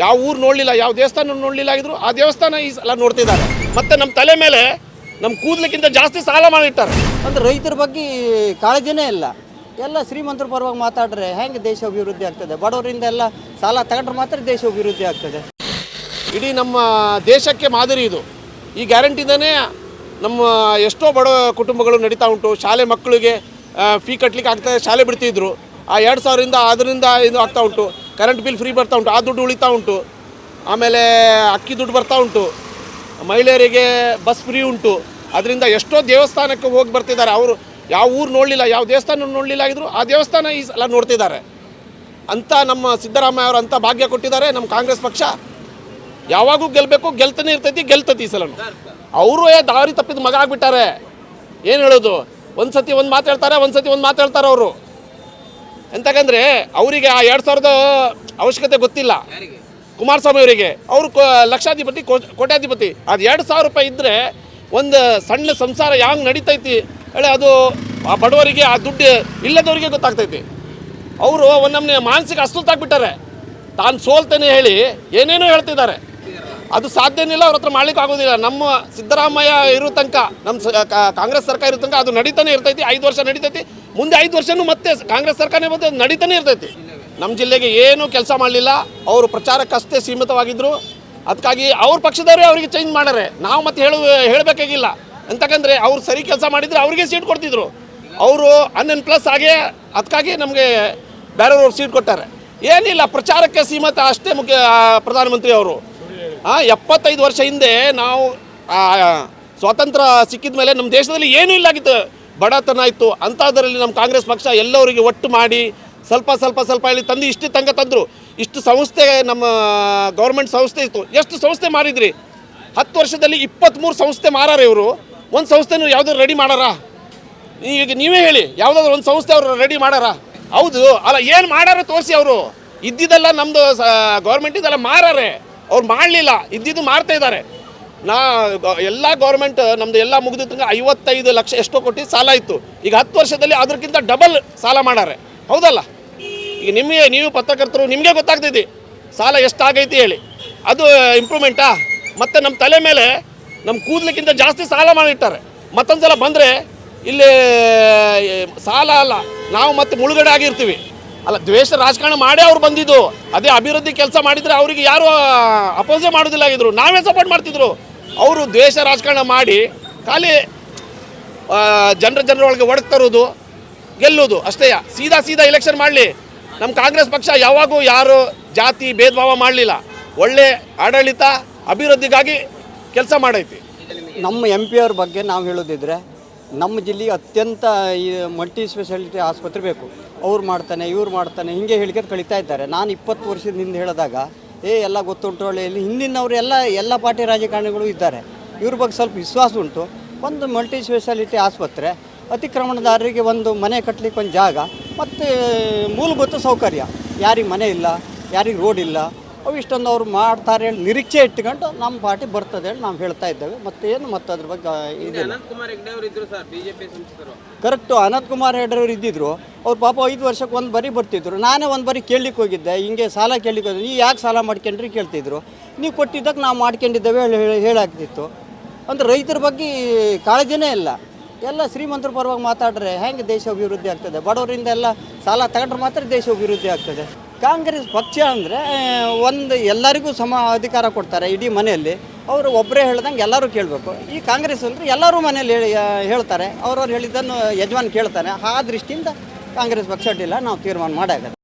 ಯಾವ ಊರು ನೋಡಲಿಲ್ಲ ಯಾವ ದೇವಸ್ಥಾನ ನೋಡಲಿಲ್ಲ ಆಗಿದ್ರು ಆ ದೇವಸ್ಥಾನ ಈ ಸಲ ನೋಡ್ತಿದ್ದಾರೆ. ಮತ್ತೆ ನಮ್ಮ ತಲೆ ಮೇಲೆ ನಮ್ಮ ಕೂದಲಿಕ್ಕಿಂತ ಜಾಸ್ತಿ ಸಾಲ ಮಾಡಿರ್ತಾರೆ ಅಂದ್ರೆ ರೈತರ ಬಗ್ಗೆ ಕಾಳಜಿನೇ ಇಲ್ಲ. ಎಲ್ಲ ಶ್ರೀಮಂತರ ಪರವಾಗಿ ಮಾತಾಡ್ರೆ ಹೆಂಗೆ ದೇಶ ಅಭಿವೃದ್ಧಿ ಆಗ್ತದೆ? ಬಡವರಿಂದ ಎಲ್ಲ ಸಾಲ ತಗೊಂಡ್ರೆ ಮಾತ್ರ ದೇಶ ಅಭಿವೃದ್ಧಿ ಆಗ್ತದೆ. ಇಡೀ ನಮ್ಮ ದೇಶಕ್ಕೆ ಮಾದರಿ ಇದು. ಈ ಗ್ಯಾರಂಟಿಯಿಂದನೇ ನಮ್ಮ ಎಷ್ಟೋ ಬಡ ಕುಟುಂಬಗಳು ನಡೀತಾ ಉಂಟು. ಶಾಲೆ ಮಕ್ಕಳಿಗೆ ಫೀ ಕಟ್ಟಲಿಕ್ಕೆ ಆಗ್ತದೆ ಶಾಲೆ ಬಿಡ್ತಿದ್ರು. ಆ ಎರಡು ಸಾವಿರದಿಂದ ಅದರಿಂದ ಇದು ಆಗ್ತಾ ಉಂಟು. ಕರೆಂಟ್ ಬಿಲ್ ಫ್ರೀ ಬರ್ತಾ ಉಂಟು, ಆ ದುಡ್ಡು ಉಳಿತಾ ಉಂಟು. ಆಮೇಲೆ ಅಕ್ಕಿ ದುಡ್ಡು ಬರ್ತಾ ಉಂಟು. ಮಹಿಳೆಯರಿಗೆ ಬಸ್ ಫ್ರೀ ಉಂಟು. ಅದರಿಂದ ಎಷ್ಟೋ ದೇವಸ್ಥಾನಕ್ಕೆ ಹೋಗಿ ಬರ್ತಿದ್ದಾರೆ. ಅವರು ಯಾವ ಊರು ನೋಡಲಿಲ್ಲ, ಯಾವ ದೇವಸ್ಥಾನ ನೋಡಲಿಲ್ಲ ಆಗಿದ್ರು ಆ ದೇವಸ್ಥಾನ ಈ ಸಲ ನೋಡ್ತಿದ್ದಾರೆ. ಅಂತ ನಮ್ಮ ಸಿದ್ದರಾಮಯ್ಯ ಅವರು ಅಂತ ಭಾಗ್ಯ ಕೊಟ್ಟಿದ್ದಾರೆ ನಮ್ಮ ಕಾಂಗ್ರೆಸ್ ಪಕ್ಷ. ಯಾವಾಗೂ ಗೆಲ್ಲಬೇಕು ಗೆಲ್ತಾನೆ ಇರ್ತೈತಿ, ಗೆಲ್ತತಿ ಈ ಸಲ ಅವರು ದಾರಿ ತಪ್ಪಿದ ಮಗ ಆಗ್ಬಿಟ್ಟಾರೆ. ಏನು ಹೇಳೋದು? ಒಂದು ಸತಿ ಒಂದು ಮಾತು ಹೇಳ್ತಾರೆ ಒಂದು ಸತಿ ಒಂದು ಮಾತು ಹೇಳ್ತಾರೆ ಅವರು. ಎಂತಕಂದ್ರೆ ಅವರಿಗೆ ಆ ಎರಡು ಸಾವಿರದ ಅವಶ್ಯಕತೆ ಗೊತ್ತಿಲ್ಲ. ಕುಮಾರಸ್ವಾಮಿ ಅವರಿಗೆ. ಅವರು ಲಕ್ಷಾಧಿಪತಿ ಕೋಟ್ಯಾಧಿಪತಿ. ಅದು ಎರಡು ಸಾವಿರ ರೂಪಾಯಿ ಇದ್ದರೆ ಒಂದು ಸಣ್ಣ ಸಂಸಾರ ಯಾವ ನಡೀತೈತಿ? ಹೇಳಿ ಅದು ಆ ಬಡವರಿಗೆ ಆ ದುಡ್ಡು ಇಲ್ಲದವರಿಗೆ ಗೊತ್ತಾಗ್ತೈತಿ. ಅವರು ಒಂದೊಮ್ಮೆ ಮಾನಸಿಕ ಅಸ್ತುತ್ತಾಗ್ಬಿಟ್ಟಾರೆ ತಾನು ಸೋಲ್ತೇನೆ ಹೇಳಿ ಏನೇನೋ ಹೇಳ್ತಿದ್ದಾರೆ. ಅದು ಸಾಧ್ಯನೇ ಇಲ್ಲ ಅವ್ರ ಹತ್ರ ಮಾಡ್ಲಿಕ್ಕೆ ಆಗೋದಿಲ್ಲ ನಮ್ಮ ಸಿದ್ದರಾಮಯ್ಯ ಇರೋ ತನಕ, ನಮ್ಮ ಕಾಂಗ್ರೆಸ್ ಸರ್ಕಾರ ಇರೋ ತನಕ ಅದು ನಡೀತಾನೆ ಇರ್ತೈತಿ, ಐದು ವರ್ಷ ನಡೀತೈತಿ. ಮುಂದೆ ಐದು ವರ್ಷನೂ ಮತ್ತೆ ಕಾಂಗ್ರೆಸ್ ಸರ್ಕಾರನೇ ಬಂದು ನಡೀತಾನೆ ಇರ್ತೈತಿ. ನಮ್ಮ ಜಿಲ್ಲೆಗೆ ಏನೂ ಕೆಲಸ ಮಾಡಲಿಲ್ಲ. ಅವರು ಪ್ರಚಾರಕ್ಕಷ್ಟೇ ಸೀಮಿತವಾಗಿದ್ದರು ಅದಕ್ಕಾಗಿ ಅವ್ರ ಪಕ್ಷದವರೇ ಅವರಿಗೆ ಚೇಂಜ್ ಮಾಡಾರೆ ನಾವು ಮತ್ತೆ ಹೇಳು, ಹೇಳಬೇಕಾಗಿಲ್ಲ. ಅಂತಕಂದ್ರೆ ಅವ್ರು ಸರಿ ಕೆಲಸ ಮಾಡಿದರೆ ಅವ್ರಿಗೆ ಸೀಟ್ ಕೊಡ್ತಿದ್ರು. ಅವರು ಹನ್ನೊಂದು ಪ್ಲಸ್ ಆಗೇ, ಅದಕ್ಕಾಗಿ ನಮಗೆ ಬೇರೆಯವ್ರು ಸೀಟ್ ಕೊಟ್ಟಾರೆ. ಏನಿಲ್ಲ, ಪ್ರಚಾರಕ್ಕೆ ಸೀಮಿತ ಅಷ್ಟೇ ಮುಖ್ಯ ಪ್ರಧಾನಮಂತ್ರಿ ಅವರು. ಆ, ಎಪ್ಪತ್ತೈದು ವರ್ಷ ಹಿಂದೆ ನಾವು ಸ್ವಾತಂತ್ರ್ಯ ಸಿಕ್ಕಿದ ಮೇಲೆ ನಮ್ಮ ದೇಶದಲ್ಲಿ ಏನೂ ಇಲ್ಲಾಗಿತ್ತು ಬಡತನ ಇತ್ತು. ಅಂಥದ್ರಲ್ಲಿ ನಮ್ಮ ಕಾಂಗ್ರೆಸ್ ಪಕ್ಷ ಎಲ್ಲವರಿಗೆ ಒಟ್ಟು ಮಾಡಿ ಸ್ವಲ್ಪ ಸ್ವಲ್ಪ ಸ್ವಲ್ಪ ಹೇಳಿ ತಂದು ಇಷ್ಟು ತಂಗ ತಂದರು. ಇಷ್ಟು ಸಂಸ್ಥೆ ನಮ್ಮ ಗೌರ್ಮೆಂಟ್ ಸಂಸ್ಥೆ ಇತ್ತು. ಎಷ್ಟು ಸಂಸ್ಥೆ ಮಾರಿದ್ರಿ? ಹತ್ತು ವರ್ಷದಲ್ಲಿ ಇಪ್ಪತ್ತ್ಮೂರು ಸಂಸ್ಥೆ ಮಾರಾರ ಇವರು. ಒಂದು ಸಂಸ್ಥೆನೂ ಯಾವುದಾದ್ರು ರೆಡಿ ಮಾಡಾರ? ಈಗ ನೀವೇ ಹೇಳಿ ಯಾವುದಾದ್ರು ಒಂದು ಸಂಸ್ಥೆ ಅವರು ರೆಡಿ ಮಾಡಾರ? ಹೌದು. ಅಲ್ಲ ಏನು ಮಾಡಾರ ತೋರಿಸಿ ಅವರು. ಇದ್ದಿದ್ದೆಲ್ಲ ನಮ್ಮದು ಗೌರ್ಮೆಂಟ್ ಇದೆಲ್ಲ ಮಾರಾರೆ. ಅವ್ರು ಮಾಡಲಿಲ್ಲ, ಇದ್ದಿದ್ದು ಮಾಡ್ತಾ ಇದ್ದಾರೆ. ನಾ, ಎಲ್ಲ ಗೌರ್ಮೆಂಟ್ ನಮ್ಮದು ಎಲ್ಲ ಮುಗಿದ ಐವತ್ತೈದು ಲಕ್ಷ ಎಷ್ಟೋ ಕೊಟ್ಟು ಸಾಲ ಇತ್ತು. ಈಗ ಹತ್ತು ವರ್ಷದಲ್ಲಿ ಅದಕ್ಕಿಂತ ಡಬಲ್ ಸಾಲ ಮಾಡಾರೆ. ಹೌದಲ್ಲ? ಈಗ ನಿಮಗೆ, ನೀವು ಪತ್ರಕರ್ತರು, ನಿಮಗೆ ಗೊತ್ತಾಗ್ತೈತಿ ಸಾಲ ಎಷ್ಟಾಗೈತಿ ಹೇಳಿ. ಅದು ಇಂಪ್ರೂವ್ಮೆಂಟಾ ಮತ್ತು ನಮ್ಮ ತಲೆ ಮೇಲೆ ನಮ್ಮ ಕೂದಲಿಕ್ಕಿಂತ ಜಾಸ್ತಿ ಸಾಲ ಮಾಡಿರ್ತಾರೆ ಮತ್ತೊಂದು ಸಲ ಬಂದರೆ ಇಲ್ಲಿ ಸಾಲ ಅಲ್ಲ. ನಾವು ಮತ್ತೆ ಮುಳುಗಡೆ ಆಗಿರ್ತೀವಿ. ಅಲ್ಲ, ದ್ವೇಷ ರಾಜಕಾರಣ ಮಾಡೇ ಅವ್ರು ಬಂದಿದ್ದು. ಅದೇ ಅಭಿವೃದ್ಧಿ ಕೆಲಸ ಮಾಡಿದರೆ ಅವರಿಗೆ ಯಾರು ಅಪೋಸೇ ಮಾಡೋದಿಲ್ಲ ಆಗಿದ್ರು ನಾವೇ ಸಪೋರ್ಟ್ ಮಾಡ್ತಿದ್ರು. ಅವರು ದ್ವೇಷ ರಾಜಕಾರಣ ಮಾಡಿ ಖಾಲಿ ಜನರ ಜನರ ಒಳಗೆ ಒಡಕ್ ತರೋದು ಗೆಲ್ಲೋದು ಅಷ್ಟೇ. ಸೀದಾ ಸೀದಾ ಎಲೆಕ್ಷನ್ ಮಾಡಲಿ. ನಮ್ಮ ಕಾಂಗ್ರೆಸ್ ಪಕ್ಷ ಯಾವಾಗೂ ಯಾರು ಜಾತಿ ಭೇದ ಭಾವ ಮಾಡಲಿಲ್ಲ. ಒಳ್ಳೆ ಆಡಳಿತ, ಅಭಿವೃದ್ಧಿಗಾಗಿ ಕೆಲಸ ಮಾಡೈತಿ. ನಮ್ಮ ಎಂ ಪಿ ಅವ್ರ ಬಗ್ಗೆ ನಾವು ಹೇಳೋದಿದ್ರೆ ನಮ್ಮ ಜಿಲ್ಲೆಗೆ ಅತ್ಯಂತ ಈ ಮಲ್ಟಿ ಸ್ಪೆಷಾಲಿಟಿ ಆಸ್ಪತ್ರೆ ಬೇಕು. ಅವ್ರು ಮಾಡ್ತಾನೆ, ಇವ್ರು ಮಾಡ್ತಾನೆ, ಹಿಂಗೆ ಹೇಳಿಕೊಂಡು ಕಳೀತಾ ಇದ್ದಾರೆ. ನಾನು ಇಪ್ಪತ್ತು ವರ್ಷದ ಹಿಂದೆ ಹೇಳಿದಾಗ, ಏ, ಎಲ್ಲ ಗೊತ್ತುಂಟು ಇಲ್ಲಿ ಹಿಂದಿನವರು ಎಲ್ಲ ಎಲ್ಲ ಪಾರ್ಟಿ ರಾಜಕಾರಣಿಗಳು ಇದ್ದಾರೆ. ಇವ್ರ ಬಗ್ಗೆ ಸ್ವಲ್ಪ ವಿಶ್ವಾಸ ಉಂಟು. ಒಂದು ಮಲ್ಟಿ ಸ್ಪೆಷಾಲಿಟಿ ಆಸ್ಪತ್ರೆ, ಅತಿಕ್ರಮಣದಾರರಿಗೆ ಒಂದು ಮನೆ ಕಟ್ಟಲಿಕ್ಕೆ ಒಂದು ಜಾಗ, ಮತ್ತು ಮೂಲಭೂತ ಸೌಕರ್ಯ. ಯಾರಿಗೆ ಮನೆ ಇಲ್ಲ, ಯಾರಿಗೆ ರೋಡ್ ಇಲ್ಲ ಅವು ಇಷ್ಟೊಂದು ಅವ್ರು ಮಾಡ್ತಾರೆ ಹೇಳಿ ನಿರೀಕ್ಷೆ ಇಟ್ಕೊಂಡು ನಮ್ಮ ಪಾರ್ಟಿ ಬರ್ತದೆ ಹೇಳಿ ನಾವು ಹೇಳ್ತಾ ಇದ್ದೇವೆ. ಮತ್ತೇನು ಮತ್ತೆ ಅದ್ರ ಬಗ್ಗೆ ಇದಿಲ್ಲ. ಅನಂತ್ ಕುಮಾರ್ ಹೆಗ್ಡೆ ಅವರು ಕರೆಕ್ಟು ಇದ್ದಿದ್ರು. ಅವ್ರು ಪಾಪ ಐದು ವರ್ಷಕ್ಕೆ ಒಂದು ಬರಿ ಬರ್ತಿದ್ರು. ನಾನೇ ಒಂದು ಬರಿ ಕೇಳಲಿಕ್ಕೆ ಹೋಗಿದ್ದೆ. ಹಿಂಗೆ ಸಾಲ ಕೇಳಲಿಕ್ಕೆ ಹೋಗಿದ್ದೆ ನೀವು ಯಾಕೆ ಸಾಲ ಮಾಡ್ಕೊಂಡ್ರಿ ಕೇಳ್ತಿದ್ರು. ನೀವು ಕೊಟ್ಟಿದ್ದಕ್ಕೆ ನಾವು ಮಾಡ್ಕೊಂಡಿದ್ದೇವೆ ಹೇಳಿ ಹೇಳಿ- ಹೇಳಾಗ್ತಿತ್ತು. ಅಂದ್ರೆ ರೈತರ ಬಗ್ಗೆ ಕಾಳಜಿನೇ ಇಲ್ಲ. ಎಲ್ಲ ಶ್ರೀಮಂತರ ಪರವಾಗಿ ಮಾತಾಡ್ರೆ ಹೆಂಗೆ ದೇಶ ಅಭಿವೃದ್ಧಿ ಆಗ್ತದೆ? ಬಡವರಿಂದ ಎಲ್ಲ ಸಾಲ ತಗೊಂಡ್ರೆ ಮಾತ್ರ ದೇಶ ಅಭಿವೃದ್ಧಿ ಆಗ್ತದೆ. ಕಾಂಗ್ರೆಸ್ ಪಕ್ಷ ಅಂದರೆ ಒಂದು ಎಲ್ಲರಿಗೂ ಸಮ ಅಧಿಕಾರ ಕೊಡ್ತಾರೆ ಇಡೀ ಮನೆಯಲ್ಲಿ. ಅವರು ಒಬ್ಬರೇ ಹೇಳ್ದಂಗೆ ಎಲ್ಲರೂ ಕೇಳಬೇಕು. ಈ ಕಾಂಗ್ರೆಸ್ ಅಂದರೆ ಎಲ್ಲರೂ ಮನೆಯಲ್ಲಿ ಹೇಳಿ ಹೇಳ್ತಾರೆ. ಅವ್ರವ್ರು ಹೇಳಿದ್ದನ್ನು ಯಜಮಾನ್ ಕೇಳ್ತಾನೆ. ಆ ದೃಷ್ಟಿಯಿಂದ ಕಾಂಗ್ರೆಸ್ ಪಕ್ಷ ಅಡ್ಡಿಲ್ಲ. ನಾವು ತೀರ್ಮಾನ ಮಾಡಾಗತ್ತೆ